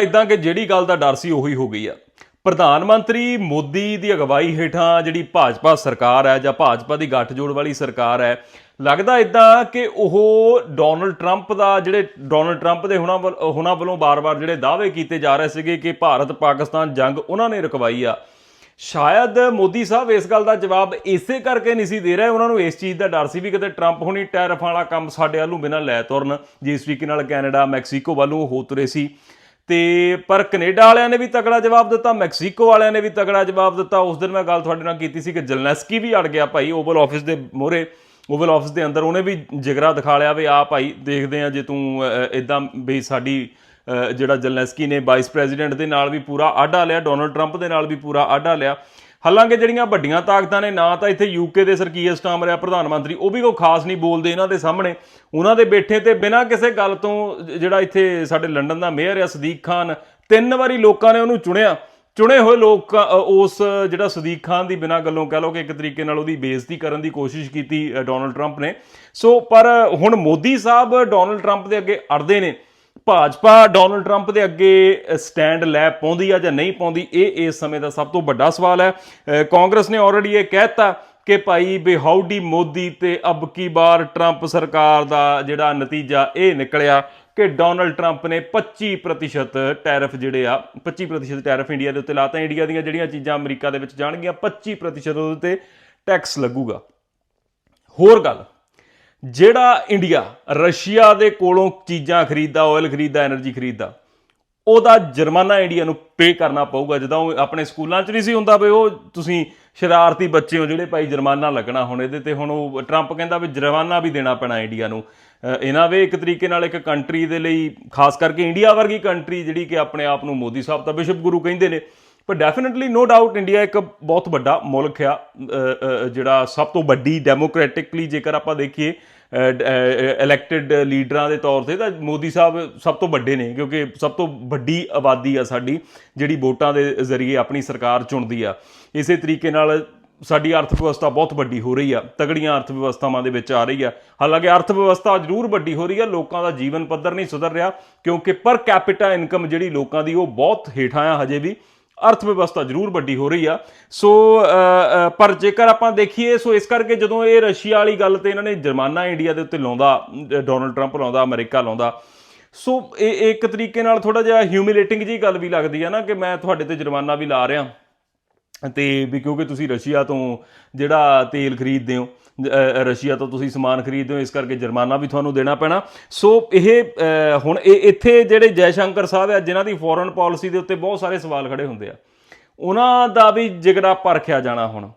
ਇਦਾਂ ਕਿ ਜਿਹੜੀ ਗੱਲ ਦਾ ਡਰ ਸੀ ਉਹੀ ਹੋ ਗਈ ਆ। ਪ੍ਰਧਾਨ ਮੰਤਰੀ ਮੋਦੀ ਦੀ ਅਗਵਾਈ ਹੇਠਾਂ ਜਿਹੜੀ ਭਾਜਪਾ ਸਰਕਾਰ ਹੈ ਜਾਂ ਭਾਜਪਾ ਦੀ ਗੱਠਜੋੜ ਵਾਲੀ ਸਰਕਾਰ ਹੈ, ਲੱਗਦਾ ਇਦਾਂ ਕਿ ਉਹ ਡੋਨਲਡ ਟਰੰਪ ਦਾ ਜਿਹੜੇ ਡੋਨਲਡ ਟਰੰਪ ਦੇ ਹੁਣਾਂ ਵੱਲ- ਹੁਣਾਂ ਵੱਲੋਂ ਬਾਰ-ਬਾਰ ਜਿਹੜੇ ਦਾਅਵੇ ਕੀਤੇ ਜਾ ਰਹੇ ਸੀਗੇ ਕਿ ਭਾਰਤ ਪਾਕਿਸਤਾਨ ਜੰਗ ਉਹਨਾਂ ਨੇ ਰੁਕਵਾਈ ਆ। ਸ਼ਾਇਦ ਮੋਦੀ ਸਾਹਿਬ ਇਸ ਗੱਲ ਦਾ ਜਵਾਬ ਇਸੇ ਕਰਕੇ ਨਹੀਂ ਸੀ ਦੇ ਰਹੇ, ਉਹਨਾਂ ਨੂੰ ਇਸ ਚੀਜ਼ ਦਾ ਡਰ ਸੀ ਵੀ ਕਿਤੇ ਟਰੰਪ ਹੁਣੀ ਟੈਰਿਫ ਵਾਲਾ ਕੰਮ ਸਾਡੇ ਵੱਲੋਂ ਬਿਨਾਂ ਲੈ ਤੁਰਨ, ਜਿਸ ਤਰੀਕੇ ਨਾਲ ਕੈਨੇਡਾ, ਮੈਕਸੀਕੋ ਵੱਲੋਂ ਹੋ ਤੁਰੇ ਸੀ। ਤੇ ਪਰ ਕੈਨੇਡਾ ਵਾਲਿਆਂ ਨੇ ਵੀ ਤਗੜਾ ਜਵਾਬ ਦਿੱਤਾ, ਮੈਕਸੀਕੋ ਵਾਲਿਆਂ ਨੇ ਵੀ ਤਗੜਾ ਜਵਾਬ ਦਿੱਤਾ। ਉਸ ਦਿਨ ਮੈਂ ਗੱਲ ਤੁਹਾਡੇ ਨਾਲ ਕੀਤੀ ਸੀ ਕਿ ਜਲਨੈਸਕੀ ਵੀ ਅੜ ਗਿਆ ਭਾਈ, ਓਵਲ ਆਫਿਸ ਦੇ ਮੋਹਰੇ, ਓਵਲ ਆਫਿਸ ਦੇ ਅੰਦਰ ਉਹਨੇ ਵੀ ਜਿਗਰਾ ਦਿਖਾ ਲਿਆ ਵੀ, ਆ ਭਾਈ, ਦੇਖਦੇ ਆ ਜੇ ਤੂੰ ਇਦਾਂ ਵੀ ਸਾਡੀ ਜਿਹੜਾ ਜਲਨੈਸਕੀ ਨੇ ਵਾਈਸ ਪ੍ਰੈਜ਼ੀਡੈਂਟ ਦੇ ਨਾਲ ਵੀ ਪੂਰਾ ਆਡਾ ਲਿਆ ਡੋਨਲਡ ਟਰੰਪ ਦੇ ਨਾਲ ਵੀ ਪੂਰਾ ਆਡਾ ਲਿਆ। ਹਾਲਾਂਕਿ ਜਿਹੜੀਆਂ ਵੱਡੀਆਂ ਤਾਕਤਾਂ ਨੇ, ਨਾ ਤਾਂ ਇੱਥੇ ਯੂਕੇ ਦੇ ਸਰਕੀਅਰ ਸਟਾਮ ਰਿਹਾ ਪ੍ਰਧਾਨ ਮੰਤਰੀ, ਉਹ ਵੀ ਕੋਈ ਖਾਸ ਨਹੀਂ ਬੋਲਦੇ ਇਹਨਾਂ ਦੇ ਸਾਹਮਣੇ। ਉਹਨਾਂ ਦੇ ਬੈਠੇ ਤੇ ਬਿਨਾਂ ਕਿਸੇ ਗੱਲ ਤੋਂ ਜਿਹੜਾ ਇੱਥੇ ਸਾਡੇ ਲੰਡਨ ਦਾ ਮੇਅਰ ਆ, ਸਦੀਕ ਖਾਨ, ਤਿੰਨ ਵਾਰੀ ਲੋਕਾਂ ਨੇ ਉਹਨੂੰ ਚੁਣਿਆ। ਚੁਣੇ ਹੋਏ ਲੋਕ ਉਸ ਜਿਹੜਾ ਸਦੀਕ ਖਾਨ ਦੀ ਬਿਨਾਂ ਗੱਲੋਂ ਕਹ ਲਓ ਕਿ ਇੱਕ ਤਰੀਕੇ ਨਾਲ ਉਹਦੀ ਬੇਇੱਜ਼ਤੀ ਕਰਨ ਦੀ ਕੋਸ਼ਿਸ਼ ਕੀਤੀ ਡੋਨਲਡ ਟਰੰਪ ਨੇ। ਸੋ, ਪਰ ਹੁਣ ਮੋਦੀ ਸਾਹਿਬ ਡੋਨਲਡ ਟਰੰਪ ਦੇ ਅੱਗੇ ਅੜਦੇ ਨੇ। ਭਾਜਪਾ ਡੋਨਲਡ ਟਰੰਪ ਦੇ ਅੱਗੇ ਸਟੈਂਡ ਲੈ ਪਾਉਂਦੀ ਆ ਜਾਂ ਨਹੀਂ ਪਾਉਂਦੀ, ਇਹ ਇਸ ਸਮੇਂ ਦਾ ਸਭ ਤੋਂ ਵੱਡਾ ਸਵਾਲ ਹੈ। ਕਾਂਗਰਸ ਨੇ ਆਲਰੇਡੀ ਇਹ ਕਹਿਤਾ ਕਿ ਭਾਈ ਬੇ ਮੋਦੀ ਤੇ ਅਬ ਕੀ ਬਾਰ ਟਰੰਪ ਸਰਕਾਰ ਦਾ ਜਿਹੜਾ ਨਤੀਜਾ, ਇਹ ਨਿਕਲਿਆ ਕਿ ਡੋਨਲਡ ਟਰੰਪ ਨੇ 25% ਟੈਰਿਫ ਜਿਹੜੇ ਆ 25% ਟੈਰਿਫ ਇੰਡੀਆ ਦੇ ਉੱਤੇ ਲਾਤਾ। ਇੰਡੀਆ ਦੀਆਂ ਜਿਹੜੀਆਂ ਚੀਜ਼ਾਂ ਅਮਰੀਕਾ ਦੇ ਵਿੱਚ ਜਾਣਗੀਆਂ 25% ਉਹਦੇ ਤੇ ਟੈਕਸ ਲੱਗੂਗਾ। ਹੋਰ ਗੱਲ ਜਿਹੜਾ ਇੰਡੀਆ ਰਸ਼ੀਆ ਦੇ ਕੋਲੋਂ ਚੀਜ਼ਾਂ ਖਰੀਦਦਾ ਆਇਲ ਖਰੀਦਦਾ એનર્ਜੀ ਖਰੀਦਦਾ, ਉਹਦਾ ਜੁਰਮਾਨਾ ਇੰਡੀਆ ਨੂੰ ਪੇ ਕਰਨਾ ਪਊਗਾ। ਜਦੋਂ ਉਹ ਆਪਣੇ ਸਕੂਲਾਂ 'ਚ ਨਹੀਂ ਸੀ ਹੁੰਦਾ ਵੀ ਉਹ ਤੁਸੀਂ ਸ਼ਰਾਰਤੀ ਬੱਚੇ ਹੋ ਜਿਹੜੇ ਭਾਈ ਜੁਰਮਾਨਾ ਲੱਗਣਾ ਹੁਣ ਇਹਦੇ ਤੇ ਹੁਣ ਉਹ ਟਰੰਪ ਕਹਿੰਦਾ ਵੀ ਜੁਰਮਾਨਾ ਵੀ ਦੇਣਾ ਪੈਣਾ ਇੰਡੀਆ ਨੂੰ। ਇਹਨਾਂ ਵੇ ਇੱਕ ਤਰੀਕੇ ਨਾਲ ਇੱਕ ਕੰਟਰੀ ਦੇ ਲਈ, ਖਾਸ ਕਰਕੇ ਇੰਡੀਆ ਵਰਗੀ ਕੰਟਰੀ ਜਿਹੜੀ ਕਿ ਆਪਣੇ ਆਪ ਨੂੰ ਮੋਦੀ ਸਾਹਿਬ ਦਾ ਬਿਸ਼ਪ ਗੁਰੂ ਕਹਿੰਦੇ ਨੇ। ਪਰ ਡੈਫੀਨਿਟਲੀ ਨੋ ਡਾਊਟ ਇੰਡੀਆ ਇੱਕ ਬਹੁਤ ਵੱਡਾ ਮੁਲਕ ਆ ਜਿਹੜਾ ਸਭ ਤੋਂ ਵੱਡੀ ਡੈਮੋਕ੍ਰੈਟਿਕਲੀ ਜੇਕਰ ਆਪਾਂ ਦੇਖੀਏ ਇਲੈਕਟਿਡ ਲੀਡਰਾਂ ਦੇ ਤੌਰ ਤੇ ਤਾਂ ਮੋਦੀ ਸਾਹਿਬ ਸਭ ਤੋਂ ਵੱਡੇ ਨੇ, ਕਿਉਂਕਿ ਸਭ ਤੋਂ ਵੱਡੀ ਆਬਾਦੀ ਆ ਸਾਡੀ, ਜਿਹੜੀ ਵੋਟਾਂ ਦੇ ਜ਼ਰੀਏ ਆਪਣੀ ਸਰਕਾਰ ਚੁਣਦੀ ਆ। ਇਸੇ ਤਰੀਕੇ ਨਾਲ ਸਾਡੀ ਅਰਥ ਵਿਵਸਥਾ ਬਹੁਤ ਵੱਡੀ ਹੋ ਰਹੀ ਆ ਤਗੜੀਆਂ ਅਰਥ ਵਿਵਸਥਾਵਾਂ ਦੇ ਵਿੱਚ ਆ ਰਹੀ ਆ। ਹਾਲਾਂਕਿ ਅਰਥ ਵਿਵਸਥਾ ਜ਼ਰੂਰ ਵੱਡੀ ਹੋ ਰਹੀ ਆ, ਲੋਕਾਂ ਦਾ ਜੀਵਨ ਪੱਧਰ ਨਹੀਂ ਸੁਧਰ ਰਿਹਾ, ਕਿਉਂਕਿ ਪਰ ਕੈਪੀਟਾ ਇਨਕਮ ਜਿਹੜੀ ਲੋਕਾਂ ਦੀ ਉਹ ਬਹੁਤ ਹੇਠਾਂ ਆ ਹਜੇ ਵੀ। ਅਰਥ ਵਿਵਸਥਾ ਜ਼ਰੂਰ ਵੱਡੀ ਹੋ ਰਹੀ ਆ। ਸੋ ਪਰ ਜੇਕਰ ਆਪਾਂ ਦੇਖੀਏ, ਸੋ ਇਸ ਕਰਕੇ ਜਦੋਂ ਇਹ ਰਸ਼ੀਆ ਵਾਲੀ ਗੱਲ ਤੇ ਇਹਨਾਂ ਨੇ ਜੁਰਮਾਨਾ ਇੰਡੀਆ ਦੇ ਉੱਤੇ ਲਾਉਂਦਾ ਡੋਨਲਡ ਟਰੰਪ ਲਾਉਂਦਾ, ਅਮਰੀਕਾ ਲਾਉਂਦਾ, ਸੋ ਇਹ ਇੱਕ ਤਰੀਕੇ ਨਾਲ ਥੋੜਾ ਜਿਹਾ ਹਿਊਮਿਲੇਟਿੰਗ ਜੀ ਗੱਲ ਵੀ ਲੱਗਦੀ ਆ ਨਾ ਕਿ ਮੈਂ ਤੁਹਾਡੇ ਤੇ ਜੁਰਮਾਨਾ ਵੀ ਲਾ ਰਿਹਾ। ਤੇ ਵੀ ਕਿਉਂਕਿ ਤੁਸੀਂ ਰਸ਼ੀਆ ਤੋਂ ਜਿਹੜਾ ਤੇਲ ਖਰੀਦਦੇ ਹੋ ਰਸ਼ੀਆ ਤੋਂ ਤੁਸੀਂ ਸਮਾਨ ਖਰੀਦਦੇ ਹੋ, ਇਸ ਕਰਕੇ ਜੁਰਮਾਨਾ ਵੀ ਤੁਹਾਨੂੰ ਦੇਣਾ ਪੈਣਾ। ਸੋ ਇਹ ਹੁਣ ਇਹ ਇੱਥੇ ਜਿਹੜੇ ਜੈ ਸ਼ੰਕਰ ਸਾਹਿਬ ਆ, ਜਿਨ੍ਹਾਂ ਦੀ ਫੋਰਨ ਪਾਲਿਸੀ ਦੇ ਉੱਤੇ ਬਹੁਤ ਸਾਰੇ ਸਵਾਲ ਖੜੇ ਹੁੰਦੇ ਆ, ਉਹਨਾਂ ਦਾ ਵੀ ਜਿਗਰਾ ਪਰਖਿਆ ਜਾਣਾ ਹੁਣ।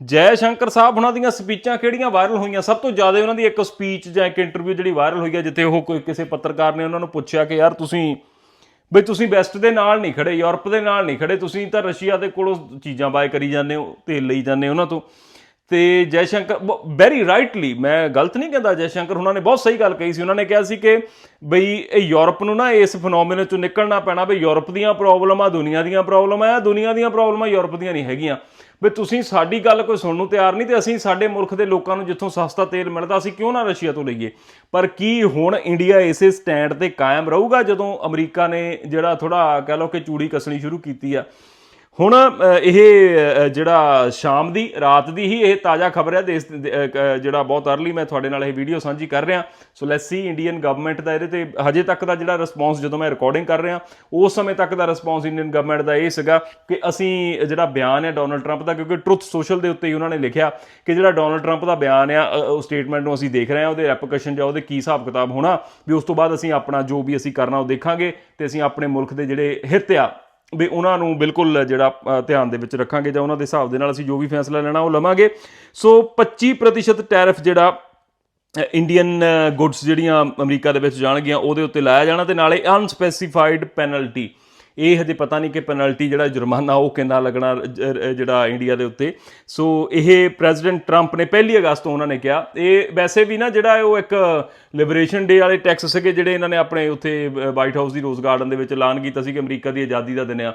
ਜੈ ਸ਼ੰਕਰ ਸਾਹਿਬ, ਉਹਨਾਂ ਦੀਆਂ ਸਪੀਚਾਂ ਕਿਹੜੀਆਂ ਵਾਇਰਲ ਹੋਈਆਂ? ਸਭ ਤੋਂ ਜ਼ਿਆਦਾ ਉਹਨਾਂ ਦੀ ਇੱਕ ਸਪੀਚ ਜਾਂ ਇੱਕ ਇੰਟਰਵਿਊ ਜਿਹੜੀ ਵਾਇਰਲ ਹੋਈ ਹੈ ਜਿੱਥੇ ਉਹ ਕੋਈ ਕਿਸੇ ਪੱਤਰਕਾਰ ਨੇ ਉਹਨਾਂ ਨੂੰ ਪੁੱਛਿਆ ਕਿ ਯਾਰ ਤੁਸੀਂ, ਬਈ ਤੁਸੀਂ ਵੈਸਟ ਦੇ ਨਾਲ ਨਹੀਂ ਖੜੇ, ਯੂਰਪ ਦੇ ਨਾਲ ਨਹੀਂ ਖੜੇ, ਤੁਸੀਂ ਤਾਂ ਰਸ਼ੀਆ ਦੇ ਕੋਲੋਂ ਚੀਜ਼ਾਂ ਬਾਏ ਕਰੀ ਜਾਂਦੇ ਹੋ, ਤੇਲ ਲਈ ਜਾਂਦੇ ਹੋ ਉਹਨਾਂ ਤੋਂ। ਤੇ ਜੈ ਸ਼ੰਕਰ ਵੈਰੀ ਰਾਈਟਲੀ ਮੈਂ ਗਲਤ ਨਹੀਂ ਕਹਿੰਦਾ ਜੈ ਸ਼ੰਕਰ ਉਹਨਾਂ ਨੇ ਬਹੁਤ ਸਹੀ ਗੱਲ ਕਹੀ ਸੀ। ਉਹਨਾਂ ਨੇ ਕਿਹਾ ਸੀ ਕਿ ਬਈ ਇਹ ਯੂਰਪ ਨੂੰ ਨਾ ਇਸ ਫੀਨੋਮੀਨਨ ਚੋਂ ਨਿਕਲਣਾ ਪੈਣਾ, ਬਈ ਯੂਰਪ ਦੀਆਂ ਪ੍ਰੋਬਲਮਾਂ ਦੁਨੀਆ ਦੀਆਂ ਪ੍ਰੋਬਲਮਾਂ ਆ ਦੁਨੀਆ ਦੀਆਂ ਪ੍ਰੋਬਲਮਾਂ ਯੂਰਪ ਦੀਆਂ ਨਹੀਂ ਹੈਗੀਆਂ। ਵੀ ਤੁਸੀਂ ਸਾਡੀ ਗੱਲ ਕੋਈ ਸੁਣਨ ਨੂੰ ਤਿਆਰ ਨਹੀਂ ਤੇ ਅਸੀਂ ਸਾਡੇ ਮੁਲਕ ਦੇ ਲੋਕਾਂ ਨੂੰ ਜਿੱਥੋਂ ਸਸਤਾ ਤੇਲ ਮਿਲਦਾ, ਅਸੀਂ ਕਿਉਂ ਨਾ ਰਸ਼ੀਆ ਤੋਂ ਲਈਏ? ਪਰ ਕੀ ਹੁਣ ਇੰਡੀਆ ਇਸੇ ਸਟੈਂਡ ਤੇ ਕਾਇਮ ਰਹੂਗਾ, ਜਦੋਂ ਅਮਰੀਕਾ ਨੇ ਜਿਹੜਾ ਥੋੜਾ ਕਹਿ ਲਓ ਕਿ ਚੂੜੀ ਕੱਸਣੀ ਸ਼ੁਰੂ ਕੀਤੀ ਆ? ਹੁਣ ਇਹ ਜਿਹੜਾ ਸ਼ਾਮ ਦੀ, ਰਾਤ ਦੀ ਹੀ ਇਹ ਤਾਜ਼ਾ ਖਬਰ ਹੈ ਦੇਸ਼ ਜਿਹੜਾ ਬਹੁਤ ਅਰਲੀ ਮੈਂ ਤੁਹਾਡੇ ਨਾਲ ਇਹ ਵੀਡੀਓ ਸਾਂਝੀ ਕਰ ਰਿਹਾ। So let's see Indian government ਦਾ ਇਹਦੇ ਤੇ ਹਜੇ ਤੱਕ ਦਾ ਜਿਹੜਾ ਰਿਸਪੌਂਸ ਜਦੋਂ ਮੈਂ ਰਿਕਾਰਡਿੰਗ ਕਰ ਰਿਹਾ, ਉਸ ਸਮੇਂ ਤੱਕ ਦਾ ਰਿਸਪੌਂਸ ਇੰਡੀਅਨ ਗਵਰਨਮੈਂਟ ਦਾ ਇਹ ਸੀਗਾ ਕਿ ਅਸੀਂ ਜਿਹੜਾ ਬਿਆਨ ਹੈ ਡੋਨਲਡ ਟਰੰਪ ਦਾ, ਕਿਉਂਕਿ ਟਰੁੱਥ ਸੋਸ਼ਲ ਦੇ ਉੱਤੇ ਹੀ ਉਹਨਾਂ ਨੇ ਲਿਖਿਆ ਕਿ ਜਿਹੜਾ ਡੋਨਲਡ ਟਰੰਪ ਦਾ ਬਿਆਨ ਆ ਉਹ ਸਟੇਟਮੈਂਟ ਨੂੰ ਅਸੀਂ ਦੇਖ ਰਹੇ ਹਾਂ, ਉਹਦੇ ਰੈਪਲੀਕੇਸ਼ਨ ਜਾਂ ਉਹਦੇ ਕੀ ਹਿਸਾਬ ਕਿਤਾਬ ਹੋਣਾ, ਵੀ ਉਸ ਤੋਂ ਬਾਅਦ ਅਸੀਂ ਆਪਣਾ ਜੋ ਵੀ ਅਸੀਂ ਕਰਨਾ ਉਹ ਦੇਖਾਂਗੇ, ਤੇ ਅਸੀਂ ਆਪਣੇ ਮੁਲਕ ਦੇ ਜਿਹੜੇ ਹਿੱਤ ਆ ਵੀ ਉਹਨਾਂ ਨੂੰ ਬਿਲਕੁਲ ਜਿਹੜਾ ਧਿਆਨ ਦੇ ਵਿੱਚ ਰੱਖਾਂਗੇ ਜਾਂ ਉਹਨਾਂ ਦੇ ਹਿਸਾਬ ਦੇ ਨਾਲ ਅਸੀਂ ਜੋ ਵੀ ਫੈਸਲਾ ਲੈਣਾ ਉਹ ਲਵਾਂਗੇ। ਸੋ 25% ਟੈਰਿਫ ਜਿਹੜਾ ਇੰਡੀਅਨ ਗੁੱਡਸ ਜਿਹੜੀਆਂ ਅਮਰੀਕਾ ਦੇ ਵਿੱਚ ਜਾਣਗੀਆਂ ਉਹਦੇ ਉੱਤੇ ਲਾਇਆ ਜਾਣਾ ਤੇ ਨਾਲੇ ਅਨਸਪੈਸੀਫਾਈਡ ਪੈਨਲਟੀ। ਇਹ ਹਜੇ ਪਤਾ ਨਹੀਂ ਕਿ ਪੈਨਲਟੀ ਜਿਹੜਾ ਜੁਰਮਾਨਾ ਉਹ ਕਿੰਨਾ ਲੱਗਣਾ ਜਿਹੜਾ ਇੰਡੀਆ ਦੇ ਉੱਤੇ। ਸੋ ਇਹ ਪ੍ਰੈਜ਼ੀਡੈਂਟ ਟਰੰਪ ਨੇ ਪਹਿਲੀ ਅਗਸਤ ਤੋਂ ਉਹਨਾਂ ਨੇ ਕਿਹਾ। ਇਹ ਵੈਸੇ ਵੀ ਨਾ ਜਿਹੜਾ ਉਹ ਇੱਕ ਲਿਬਰੇਸ਼ਨ ਡੇ ਵਾਲੇ ਟੈਕਸ ਸੀਗੇ, ਜਿਹੜੇ ਇਹਨਾਂ ਨੇ ਆਪਣੇ ਉੱਥੇ ਵਾਈਟ ਹਾਊਸ ਦੀ ਰੋਜ਼ ਗਾਰਡਨ ਦੇ ਵਿੱਚ ਐਲਾਨ ਕੀਤਾ ਸੀ ਕਿ ਅਮਰੀਕਾ ਦੀ ਆਜ਼ਾਦੀ ਦਾ ਦਿਨ ਆ।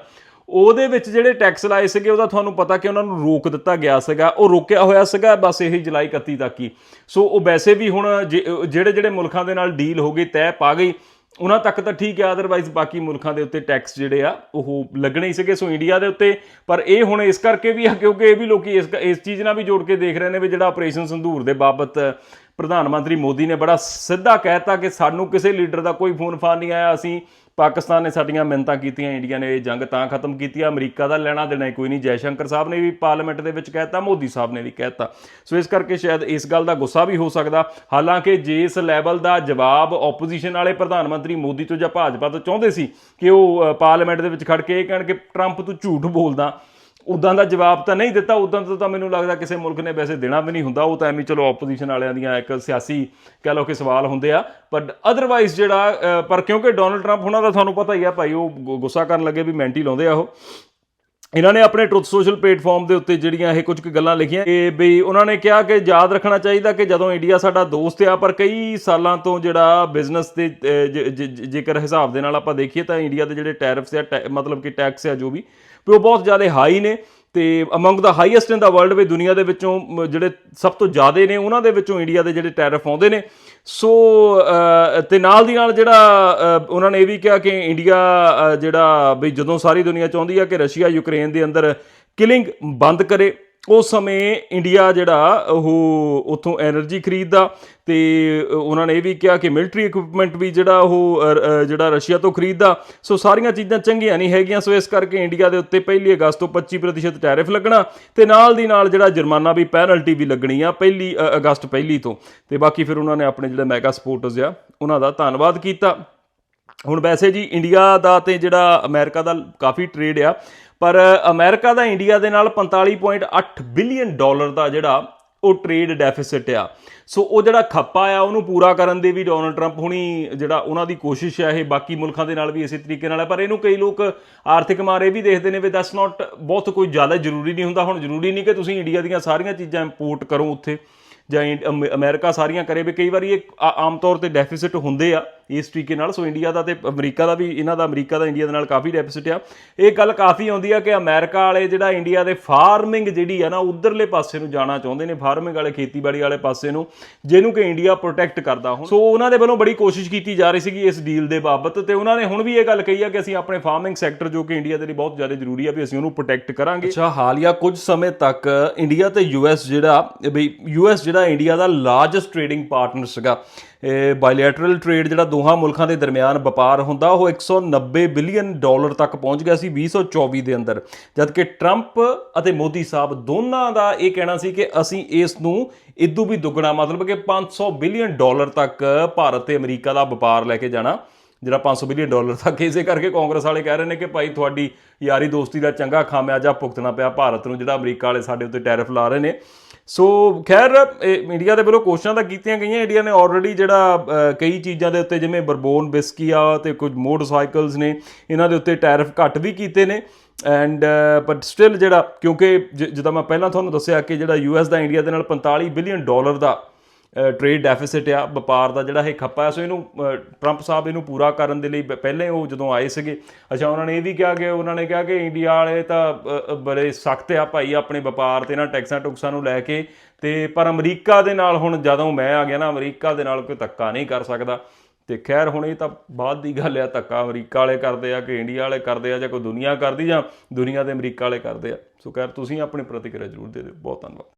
ਉਹਦੇ ਵਿੱਚ ਜਿਹੜੇ ਟੈਕਸ ਲਾਏ ਸੀਗੇ, ਉਹਦਾ ਤੁਹਾਨੂੰ ਪਤਾ ਕਿ ਉਹਨਾਂ ਨੂੰ ਰੋਕ ਦਿੱਤਾ ਗਿਆ ਸੀਗਾ। ਉਹ ਰੋਕਿਆ ਹੋਇਆ ਸੀਗਾ, ਬਸ ਇਹੀ ਜੁਲਾਈ 31 ਤੱਕ ਹੀ। ਸੋ ਉਹ ਵੈਸੇ ਵੀ ਹੁਣ ਜਿਹੜੇ ਜਿਹੜੇ ਮੁਲਕਾਂ ਦੇ ਨਾਲ ਡੀਲ ਹੋ ਗਈ, ਤੈਅ ਪਾ ਗਈ। ਉਹਨਾਂ ਤੱਕ ਤਾਂ ਠੀਕ ਹੈ ਅਦਰਵਾਈਜ਼ ਬਾਕੀ ਮੁਲਕਾਂ ਦੇ ਉੱਤੇ ਟੈਕਸ ਜਿਹੜੇ ਆ, ਉਹ ਲੱਗਣੇ ਹੀ ਸੀਗੇ। ਸੋ ਇੰਡੀਆ ਦੇ ਉੱਤੇ, ਪਰ ਇਹ ਹੁਣ ਇਸ ਕਰਕੇ ਵੀ ਆ, ਕਿਉਂਕਿ ਇਹ ਵੀ ਲੋਕੀ ਇਸ ਇਸ ਚੀਜ਼ ਨਾਲ ਵੀ ਜੋੜ ਕੇ ਦੇਖ ਰਹੇ ਨੇ ਵੀ ਜਿਹੜਾ ਆਪਰੇਸ਼ਨ ਸੰਧੂਰ ਦੇ ਬਾਬਤ ਪ੍ਰਧਾਨ ਮੰਤਰੀ ਮੋਦੀ ਨੇ ਬੜਾ ਸਿੱਧਾ ਕਹਿਤਾ ਕਿ ਸਾਨੂੰ ਕਿਸੇ ਲੀਡਰ ਦਾ ਕੋਈ ਫੋਨ ਫਾਨ ਨਹੀਂ ਆਇਆ। ਅਸੀਂ ਪਾਕਿਸਤਾਨ ਨੇ ਸਾਡੀਆਂ ਮਿੰਨਤਾਂ ਕੀਤੀਆਂ, ਇੰਡੀਆ ਨੇ ਇਹ ਜੰਗ ਤਾਂ ਖਤਮ ਕੀਤੀ ਆ, ਅਮਰੀਕਾ ਦਾ ਲੈਣਾ ਦੇਣਾ ਹੀ ਕੋਈ ਨਹੀਂ। ਜੈਸ਼ੰਕਰ ਸਾਹਿਬ ਨੇ ਵੀ ਪਾਰਲੀਮੈਂਟ ਦੇ ਵਿੱਚ ਕਹਿਤਾ, ਮੋਦੀ ਸਾਹਿਬ ਨੇ ਵੀ ਕਹਿਤਾ। ਸੋ ਇਸ ਕਰਕੇ ਸ਼ਾਇਦ ਇਸ ਗੱਲ ਦਾ ਗੁੱਸਾ ਵੀ ਹੋ ਸਕਦਾ। ਹਾਲਾਂਕਿ ਜੇ ਇਸ ਲੈਵਲ ਦਾ ਜਵਾਬ ਆਪੋਜੀਸ਼ਨ ਵਾਲੇ ਪ੍ਰਧਾਨ ਮੰਤਰੀ ਮੋਦੀ ਤੋਂ ਜਾਂ ਭਾਜਪਾ ਤੋਂ ਚਾਹੁੰਦੇ ਸੀ ਕਿ ਉਹ ਪਾਰਲੀਮੈਂਟ ਦੇ ਵਿੱਚ ਖੜ ਕੇ ਇਹ ਕਹਿਣ ਕਿ ਟਰੰਪ ਤੂੰ ਝੂਠ ਬੋਲਦਾ ਉਦਾਂ ਦਾ ਜਵਾਬ ਤਾਂ ਨਹੀਂ ਦਿੱਤਾ, ਉਦਾਂ ਦਾ ਤਾਂ ਮੈਨੂੰ ਲੱਗਦਾ ਕਿਸੇ ਮੁਲਕ ਨੇ ਵੈਸੇ ਦੇਣਾ ਵੀ ਨਹੀਂ ਹੁੰਦਾ, ਉਹ ਤਾਂ ਐਵੇਂ ਚਲੋ ਆਪੋਜੀਸ਼ਨ ਵਾਲਿਆਂ ਦੀਆਂ ਇੱਕ ਸਿਆਸੀ ਕਹਿ ਲਓ ਕਿ ਸਵਾਲ ਹੁੰਦੇ ਆ ਪਰ ਅਦਰਵਾਈਜ਼ ਜਿਹੜਾ ਪਰ ਕਿਉਂਕਿ ਡੋਨਲਡ ਟਰੰਪ ਉਹਨਾਂ ਦਾ ਤੁਹਾਨੂੰ ਪਤਾ ਹੀ ਆ ਭਾਈ, ਉਹ ਗੁੱਸਾ ਕਰਨ ਲੱਗੇ ਵੀ ਮੈਂਟੀ ਲਾਉਂਦੇ ਆ ਉਹ। ਇਹਨਾਂ ਨੇ ਆਪਣੇ ਟਰੁੱਥ ਸੋਸ਼ਲ ਪਲੇਟਫਾਰਮ ਦੇ ਉੱਤੇ ਜਿਹੜੀਆਂ ਇਹ ਕੁਝ ਕੁ ਗੱਲਾਂ ਲਿਖੀਆਂ ਇਹ ਵੀ ਉਹਨਾਂ ਨੇ ਕਿਹਾ ਕਿ ਯਾਦ ਰੱਖਣਾ ਚਾਹੀਦਾ ਕਿ ਜਦੋਂ ਇੰਡੀਆ ਸਾਡਾ ਦੋਸਤ ਆ, ਪਰ ਕਈ ਸਾਲਾਂ ਤੋਂ ਜਿਹੜਾ ਬਿਜ਼ਨਸ ਦੇ ਜੇਕਰ ਹਿਸਾਬ ਦੇ ਨਾਲ ਆਪਾਂ ਦੇਖੀਏ ਤਾਂ ਇੰਡੀਆ ਦੇ ਜਿਹੜੇ ਟੈਰਿਫਸ ਆ, ਟੈ- ਮਤਲਬ ਕਿ ਟੈਕਸ ਆ ਜੋ ਵੀ ਵੀ ਉਹ ਬਹੁਤ ਜ਼ਿਆਦਾ ਹਾਈ ਨੇ ਤੇ ਅਮੰਗ ਦਾ ਹਾਈਐਸਟ ਇਨ ਦਾ ਵਰਲਡ ਵੀ ਦੁਨੀਆ ਦੇ ਵਿੱਚੋਂ ਜਿਹੜੇ ਸਭ ਤੋਂ ਜ਼ਿਆਦਾ ਨੇ ਉਹਨਾਂ ਦੇ ਵਿੱਚੋਂ ਇੰਡੀਆ ਦੇ ਜਿਹੜੇ ਟੈਰਿਫ ਆਉਂਦੇ ਨੇ। ਸੋ ਅ, ਤੇ ਨਾਲ ਦੀ ਨਾਲ ਜਿਹੜਾ ਉਹਨਾਂ ਨੇ ਇਹ ਵੀ ਕਿਹਾ ਕਿ ਇੰਡੀਆ ਜਿਹੜਾ ਵੀ ਜਦੋਂ ਸਾਰੀ ਦੁਨੀਆ ਚਾਹੁੰਦੀ ਆ ਕਿ ਰਸ਼ੀਆ ਯੂਕਰੇਨ ਦੇ ਅੰਦਰ ਕਿਲਿੰਗ ਬੰਦ ਕਰੇ ਉਸ ਸਮੇਂ ਇੰਡੀਆ ਜਿਹੜਾ, ਉਹ ਉਥੋਂ એનર્ਜੀ ਖਰੀਦਦਾ ਤੇ ਉਹਨਾਂ ਨੇ ਇਹ ਵੀ ਕਿਹਾ ਕਿ ਮਿਲਟਰੀ ਇਕਵਿਪਮੈਂਟ ਵੀ ਜਿਹੜਾ ਉਹ ਜਿਹੜਾ ਰਸ਼ੀਆ ਤੋਂ ਖਰੀਦਦਾ। ਸੋ ਸਾਰੀਆਂ ਚੀਜ਼ਾਂ ਚੰਗੀਆਂ ਨਹੀਂ ਹੈਗੀਆਂ। ਸੋ ਇਸ ਕਰਕੇ ਇੰਡੀਆ ਦੇ ਉੱਤੇ 1 ਅਗਸਤ ਤੋਂ 25% ਟੈਰਿਫ ਲੱਗਣਾ ਤੇ ਨਾਲ ਦੀ ਨਾਲ ਜਿਹੜਾ ਜੁਰਮਾਨਾ ਵੀ ਪੈਨਲਟੀ ਵੀ ਲੱਗਣੀ ਆ 1 ਅਗਸਤ ਪਹਿਲੀ ਤੋਂ। ਤੇ ਬਾਕੀ ਫਿਰ ਉਹਨਾਂ ਨੇ ਆਪਣੇ ਜਿਹੜਾ ਮੈਗਾ ਸਪੋਰਟਸ ਆ, ਉਹਨਾਂ ਦਾ ਧੰਨਵਾਦ ਕੀਤਾ। ਹੁਣ ਵੈਸੇ ਜੀ ਇੰਡੀਆ ਦਾ ਤੇ ਜਿਹੜਾ ਅਮਰੀਕਾ ਦਾ ਕਾਫੀ ਟ੍ਰੇਡ ਆ ਪਰ ਅਮਰੀਕਾ ਦਾ ਇੰਡੀਆ ਦੇ ਨਾਲ 45.8 ਬਿਲੀਅਨ ਡਾਲਰ ਦਾ ਜਿਹੜਾ ਉਹ ਟ੍ਰੇਡ ਡੈਫਿਸਿਟ ਆ। ਸੋ ਉਹ ਜਿਹੜਾ ਖੱਪਾ ਆ, ਉਹਨੂੰ ਪੂਰਾ ਕਰਨ ਦੇ ਵੀ ਡੋਨਲਡ ਟਰੰਪ ਹੁਣੀ ਜਿਹੜਾ ਉਹਨਾਂ ਦੀ ਕੋਸ਼ਿਸ਼ ਆ, ਇਹ ਬਾਕੀ ਮੁਲਕਾਂ ਦੇ ਨਾਲ ਵੀ ਇਸੇ ਤਰੀਕੇ ਨਾਲ ਹੈ ਪਰ ਇਹਨੂੰ ਕਈ ਲੋਕ ਆਰਥਿਕ ਮਾਰੇ ਵੀ ਦੇਖਦੇ ਨੇ ਵੀ ਦੈਟਸ ਨਾਟ ਬਹੁਤ ਕੋਈ ਜ਼ਿਆਦਾ ਜ਼ਰੂਰੀ ਨਹੀਂ ਹੁੰਦਾ। ਹੁਣ ਜ਼ਰੂਰੀ ਨਹੀਂ ਕਿ ਤੁਸੀਂ ਇੰਡੀਆ ਦੀਆਂ ਸਾਰੀਆਂ ਚੀਜ਼ਾਂ ਇੰਪੋਰਟ ਕਰੋ ਉੱਥੇ ਜਾਂ ਇੰਡ- ਅਮ- ਅਮਰੀਕਾ ਸਾਰੀਆਂ ਕਰੇ ਵੀ ਕਈ ਵਾਰੀ ਇਹ ਆ- ਆਮ ਤੌਰ ਤੇ ਡੈਫਿਸਿਟ ਹੁੰਦੇ ਆ। ਇਸ ਤਰੀਕੇ ਨਾਲ। ਸੋ ਇੰਡੀਆ ਦਾ ਤੇ ਅਮਰੀਕਾ ਦਾ ਵੀ, ਇਹਨਾਂ ਦਾ ਅਮਰੀਕਾ ਦਾ, ਇੰਡੀਆ ਦੇ ਨਾਲ ਕਾਫੀ ਡੈਫਿਸਿਟ ਆ। ਇਹ ਗੱਲ ਕਾਫੀ ਆਉਂਦੀ ਆ ਕਿ ਅਮਰੀਕਾ ਵਾਲੇ ਜਿਹੜਾ ਇੰਡੀਆ ਦੇ ਫਾਰਮਿੰਗ ਜਿਹੜੀ ਆ ਨਾ ਉਧਰਲੇ ਪਾਸੇ ਨੂੰ ਜਾਣਾ ਚਾਹੁੰਦੇ ਨੇ ਫਾਰਮਿੰਗ ਵਾਲੇ, ਖੇਤੀਬਾੜੀ ਵਾਲੇ ਪਾਸੇ ਨੂੰ, ਜਿਹਨੂੰ ਕਿ ਇੰਡੀਆ ਪ੍ਰੋਟੈਕਟ ਕਰਦਾ ਹੁਣ। ਸੋ ਉਹਨਾਂ ਦੇ ਵੱਲੋਂ ਬੜੀ ਕੋਸ਼ਿਸ਼ ਕੀਤੀ ਜਾ ਰਹੀ ਸੀਗੀ ਇਸ ਡੀਲ ਦੇ ਬਾਬਤ ਤੇ ਉਹਨਾਂ ਨੇ ਹੁਣ ਵੀ ਇਹ ਗੱਲ ਕਹੀ ਆ ਕਿ ਅਸੀਂ ਆਪਣੇ ਫਾਰਮਿੰਗ ਸੈਕਟਰ ਜੋ ਕਿ ਇੰਡੀਆ ਦੇ ਲਈ ਬਹੁਤ ਜ਼ਿਆਦਾ ਜ਼ਰੂਰੀ ਆ ਵੀ ਅਸੀਂ ਉਹਨੂੰ ਪ੍ਰੋਟੈਕਟ ਕਰਾਂਗੇ। ਅੱਛਾ, ਹਾਲੀਆ ਕੁਝ ਸਮੇਂ ਤੱਕ ਇੰਡੀਆ ਤੇ ਯੂਐਸ ਜਿਹੜਾ ਵੀ ਯੂਐਸ ਜਿਹੜਾ ਇੰਡੀਆ ਦਾ ਲਾਰਜੈਸਟ ਟ੍ਰੇਡਿੰਗ ਪਾਰਟਨਰ ਸੀਗਾ ਬਾਇਲੈਟਰਲ ਟ੍ਰੇਡ ਜਿਹੜਾ ਦੋਹਾਂ ਮੁਲਕਾਂ ਦੇ ਦਰਮਿਆਨ ਵਪਾਰ ਹੁੰਦਾ, ਉਹ 190 ਬਿਲੀਅਨ ਡਾਲਰ ਤੱਕ ਪਹੁੰਚ ਗਿਆ ਸੀ 2024 ਦੇ ਅੰਦਰ। ਜਦਕਿ ਟਰੰਪ ਅਤੇ ਮੋਦੀ ਸਾਹਿਬ ਦੋਨਾਂ ਦਾ ਇਹ ਕਹਿਣਾ ਸੀ ਕਿ ਅਸੀਂ ਇਸ ਨੂੰ ਇਦੋਂ ਵੀ ਦੁੱਗਣਾ, ਮਤਲਬ ਕਿ 500 ਬਿਲੀਅਨ ਡਾਲਰ ਤੱਕ ਭਾਰਤ ਤੇ ਅਮਰੀਕਾ ਦਾ ਵਪਾਰ ਲੈ ਕੇ ਜਾਣਾ। ਜਿਹੜਾ 500 ਬਿਲੀਅਨ ਡਾਲਰ ਤੱਕ ਇਸੇ ਕਰਕੇ ਕਾਂਗਰਸ ਵਾਲੇ ਕਹਿ ਰਹੇ ਨੇ ਕਿ ਭਾਈ ਤੁਹਾਡੀ ਯਾਰੀ ਦੋਸਤੀ ਦਾ ਚੰਗਾ ਖਾਮਿਆਜਾ ਭੁਗਤਣਾ ਪਿਆ, ਭਾਰਤ ਨੂੰ ਜਿਹੜਾ ਅਮਰੀਕਾ ਵਾਲੇ ਸਾਡੇ ਉੱਤੇ ਟੈਰਿਫ ਲਾ ਰਹੇ ਨੇ। ਸੋ ਖੈਰ, ਇਹ ਇੰਡੀਆ ਦੇ ਵੱਲੋਂ ਕੋਸ਼ਿਸ਼ਾਂ ਤਾਂ ਕੀਤੀਆਂ ਗਈਆਂ, ਇੰਡੀਆ ਨੇ ਆਲਰੇਡੀ ਜਿਹੜਾ ਕਈ ਚੀਜ਼ਾਂ ਦੇ ਉੱਤੇ ਜਿਵੇਂ ਬਰਬੋਨ ਬਿਸਕੀ ਆ ਤੇ ਕੁਝ ਮੋਟਰਸਾਈਕਲਸ ਨੇ, ਇਹਨਾਂ ਦੇ ਉੱਤੇ ਟੈਰਿਫ ਘੱਟ ਵੀ ਕੀਤੇ ਨੇ ਐਂਡ ਬਟ ਸਟਿਲ ਜਿਹੜਾ, ਕਿਉਂਕਿ ਜ- ਜਿੱਦਾਂ ਮੈਂ ਪਹਿਲਾਂ ਤੁਹਾਨੂੰ ਦੱਸਿਆ ਕਿ ਜਿਹੜਾ ਯੂਐਸ ਦਾ ਇੰਡੀਆ ਦੇ ਨਾਲ 45 ਬਿਲੀਅਨ ਡਾਲਰ ਦਾ ਟ੍ਰੇਡ ਡੈਫਿਸਿਟ ਆ, ਵਪਾਰ ਦਾ ਜਿਹੜਾ ਇਹ ਖੱਪਾ ਹੈ, ਸੋ ਇਹਨੂੰ ਟਰੰਪ ਸਾਹਿਬ ਇਹਨੂੰ ਪੂਰਾ ਕਰਨ ਦੇ ਲਈ ਬ- ਪਹਿਲੇ ਉਹ ਜਦੋਂ ਆਏ ਸੀਗੇ, ਅੱਛਾ, ਉਹਨਾਂ ਨੇ ਇਹ ਵੀ ਕਿਹਾ ਕਿ, ਉਹਨਾਂ ਨੇ ਕਿਹਾ ਕਿ ਇੰਡੀਆ ਵਾਲੇ ਤਾਂ ਬੜੇ ਸਖਤ ਆ ਭਾਈ ਆਪਣੇ ਵਪਾਰ ਤੇ ਨਾ, ਟੈਕਸਾਂ ਟੁਕਸਾਂ ਨੂੰ ਲੈ ਕੇ, ਤੇ ਪਰ ਅਮਰੀਕਾ ਦੇ ਨਾਲ ਹੁਣ ਜਦੋਂ ਮੈਂ ਆ ਗਿਆ ਨਾ, ਅਮਰੀਕਾ ਦੇ ਨਾਲ ਕੋਈ ਧੱਕਾ ਨਹੀਂ ਕਰ ਸਕਦਾ। ਤੇ ਖੈਰ, ਹੁਣ ਇਹ ਤਾਂ ਬਾਅਦ ਦੀ ਗੱਲ ਆ, ਧੱਕਾ ਅਮਰੀਕਾ ਵਾਲੇ ਕਰਦੇ ਆ ਕਿ ਇੰਡੀਆ ਵਾਲੇ ਕਰਦੇ ਆ, ਜਾਂ ਕੋਈ ਦੁਨੀਆ ਕਰਦੀ ਜਾਂ ਦੁਨੀਆ ਦੇ ਅਮਰੀਕਾ ਵਾਲੇ ਕਰਦੇ ਆ। ਸੋ ਖੈਰ, ਤੁਸੀਂ ਆਪਣੀ ਪ੍ਰਤੀਕਿਰਿਆ ਜ਼ਰੂਰ ਦੇ ਦਿਓ। ਬਹੁਤ ਧੰਨਵਾਦ।